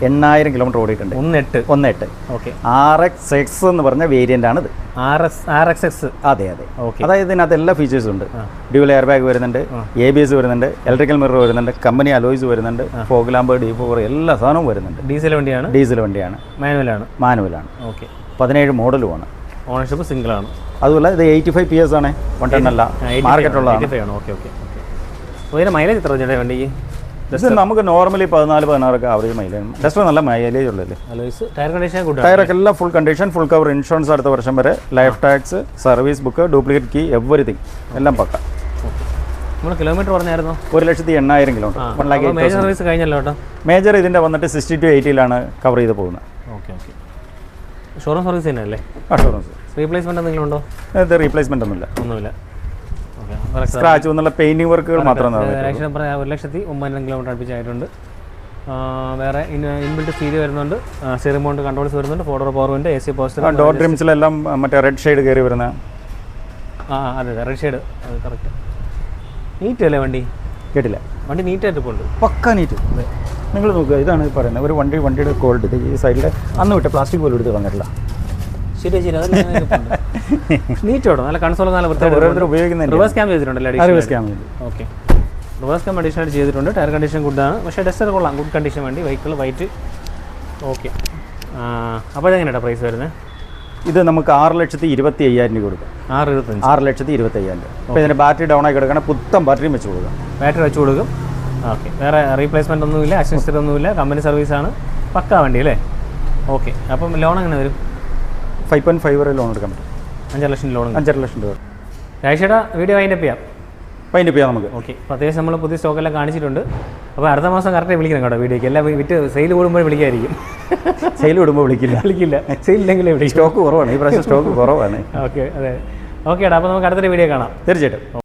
എണ്ണായിരം കിലോമീറ്റർ ഓടിയിട്ടുണ്ട്. ഒന്നെട്ട്. ഒന്നെട്ട്. ഒന്ന് ഓക്കെ. ആർ എക്സ് എക്സ് എന്ന് പറഞ്ഞ വേരിയന്റ് ഇത് R S R X X. അതെ അതെ. ഓക്കെ. അതായത് ഇതിനകത്ത് എല്ലാ ഫീച്ചേഴ്സും ഉണ്ട്. ഡ്യൂൽ എയർ ബാഗ് വരുന്നുണ്ട് എ ബി എസ് വരുന്നുണ്ട് ഇലക്ട്രിക്കൽ മിറർ വരുന്നുണ്ട് കമ്പനി അലോയ്സ് വരുന്നുണ്ട് ഫോഗ്ലാമ്പ് ഡി ഫോർ എല്ലാ സാധനവും വരുന്നുണ്ട്. ഡീസൽ വണ്ടിയാണ്? ഡീസൽ വണ്ടിയാണ്. മാനുവലാണ് മാനുവലാണ് ഓക്കെ. പതിനേഴ് മോഡലുമാണ്. ഓണർഷിപ്പ് സിംഗിൾ ആണ്. അതുപോലെ ഇത് എയ്റ്റി ഫൈവ് പി എസ് ആണ് വൺ ടെൻ അല്ല മാർക്കറ്റുള്ള എയ്റ്റി ആണ്. Okay okay okay. മൈലേജ് എത്ര വണ്ടിക്ക്? നമുക്ക് നോർമലി പതിനാല് പതിനാറൊക്കെ ആവറേജ് മൈലേജ് ടെസ്റ്റ് നല്ല മൈലേജ് ഉള്ളല്ലേ ടയർ കണ്ടീഷൻ ടയറൊക്കെ എല്ലാം full condition full cover insurance അടുത്ത വർഷം വരെ life tax service book duplicate key everything എല്ലാം പക്ക. നമ്മൾ കിലോമീറ്റർ പറഞ്ഞായിരുന്നു? ഒരു ലക്ഷത്തി എണ്ണായിരം kilometre one lakh major service കഴിഞ്ഞല്ലോ കേട്ടോ? മേജർ ഇതിന്റെ വന്നിട്ട് സിക്സ്റ്റി ടു എയ്റ്റിയിലാണ് കവർ ചെയ്ത് പോകുന്നത്. ഓക്കെ ഓക്കെ ഷോറൂം സർവീസ് തന്നെ അല്ലേ അഷുറൻസ് റീപ്ലേസ്മെന്റ് എന്തെങ്കിലും ഉണ്ടോ? ഇത് റീപ്ലേസ്മെന്റ് ഒന്നുമില്ല. ഒന്നുമില്ല. സ്ക്രാച്ച് എന്നുള്ള പെയിന്റിംഗ് വർക്കുകൾ മാത്രം ഒരു ലക്ഷത്തി ഒമ്പതിനായിരം കിലോമീറ്റർ അടുപ്പിച്ചായിട്ടുണ്ട്. വേറെ ഇൻബിൽറ്റ് സീരി വരുന്നുണ്ട്. സ്റ്റിയറിംഗ് മൗണ്ട് കൺട്രോൾസ് വരുന്നുണ്ട്. Four door power window A C power steering door ഡ്രിംസിലെല്ലാം മറ്റേ റെഡ് ഷെയ്ഡ് കയറി വരുന്ന. ആ അതെ അതെ റെഡ് ഷെയ്ഡ് അത് കറക്റ്റ് നീറ്റ് അല്ലേ വണ്ടി? കേട്ടില്ല. വണ്ടി നീറ്റായിട്ട് പോകുന്നുണ്ട് പക്ക നീറ്റ് നിങ്ങൾ നോക്കുക ഇതാണ് പറയുന്നത്. ഒരു വണ്ടി വണ്ടിയുടെ ക്വാളിറ്റി ഈ സൈഡിൽ അന്ന് വിട്ട പ്ലാസ്റ്റിക് പോലും എടുത്ത് വന്നിട്ടില്ല ശരി ശരി നീറ്റ് കേട്ടോ നല്ല കൺസോൾ നല്ല വൃത്തിയായിട്ട് ഉപയോഗിക്കുന്നില്ല reverse cam ചെയ്തിട്ടുണ്ടല്ലേ reverse cam okay reverse cam additional ചെയ്തിട്ടുണ്ട്. ടയർ കണ്ടീഷൻ ഗുഡാണ് പക്ഷേ ഡസ്റ്റർ കൊള്ളാം. ഗുഡ് കണ്ടീഷൻ വേണ്ടി. വെഹിക്കിൾ വൈറ്റ് ഓക്കെ അപ്പോൾ ഇതെങ്ങനെയാണ് പ്രൈസ് വരുന്നത് ഇത് നമുക്ക് ആറ് ലക്ഷത്തി ഇരുപത്തി അയ്യായിരം രൂപ കൊടുക്കാം. ആറ് ഇരുപത്തഞ്ച്. ആറ് ലക്ഷത്തി ഇരുപത്തി അയ്യായിരം രൂപ. അപ്പോൾ ഇതിന്റെ ബാറ്ററി ഡൗൺ ആയി കിടക്കണ പുത്തൻ ബാറ്ററിയും വെച്ച് കൊടുക്കാം. ബാറ്ററി വെച്ച് കൊടുക്കും. ഓക്കെ വേറെ റീപ്ലേസ്മെന്റ് ഒന്നുമില്ല. അസിസ്റ്റർ ഒന്നുമില്ല. കമ്പനി സർവീസാണ് പക്കാ വണ്ടി അല്ലേ? ഓക്കെ അപ്പം ലോൺ എങ്ങനെ വരും? ഫൈവ് പോയിന്റ് ഫൈവ് വരെ ലോൺ എടുക്കാൻ പറ്റും. അഞ്ചര ലക്ഷം ലോൺ അഞ്ചര ലക്ഷം രൂപ. രാജേഷേട്ടാ വീഡിയോ വൈൻഡപ്പ് ചെയ്യാം. വൈൻഡപ്പ് ചെയ്യാം നമുക്ക്. ഓക്കെ. അപ്പോൾ അത്യാവശ്യം നമ്മൾ പുതിയ സ്റ്റോക്കെല്ലാം കാണിച്ചിട്ടുണ്ട്. അപ്പോൾ അടുത്ത മാസം കറക്റ്റ് വിളിക്കണം കേട്ടോ വീഡിയോക്ക് എല്ലാം വിറ്റ് സെയിൽ കൂടുമ്പോൾ വിളിക്കായിരിക്കും. സെയിൽ വിടുമ്പോൾ വിളിക്കില്ല. വിളിക്കില്ല. സെയിൽ ഇല്ലെങ്കിലേ വിളിക്കും. സ്റ്റോക്ക് കുറവാണ്. ഈ പ്രാവശ്യം സ്റ്റോക്ക് കുറവാണ്. ഓക്കെ അതെ. ഓക്കെ അപ്പോൾ നമുക്ക് അടുത്തൊരു വീഡിയോ കാണാം. തീർച്ചയായിട്ടും.